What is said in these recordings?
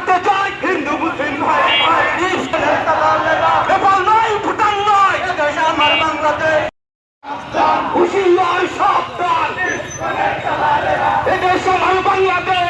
করতে চাই হিন্দু মুসলিম নেপাল নয় ভুটান নয় আমার বাংলাদেশ। হুশিয়ার সব দল এদেশ আমার বাংলাদেশ।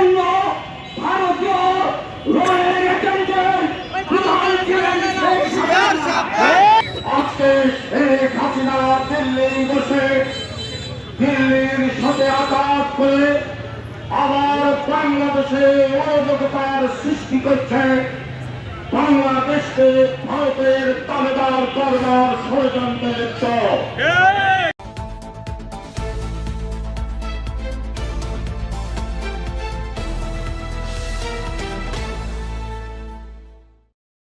জন্য ভারতীয় বসে দিল্লির সৃষ্টি করছে। বাংলাদেশকে ভারতের তালেদার করবার ষড়যন্ত্রের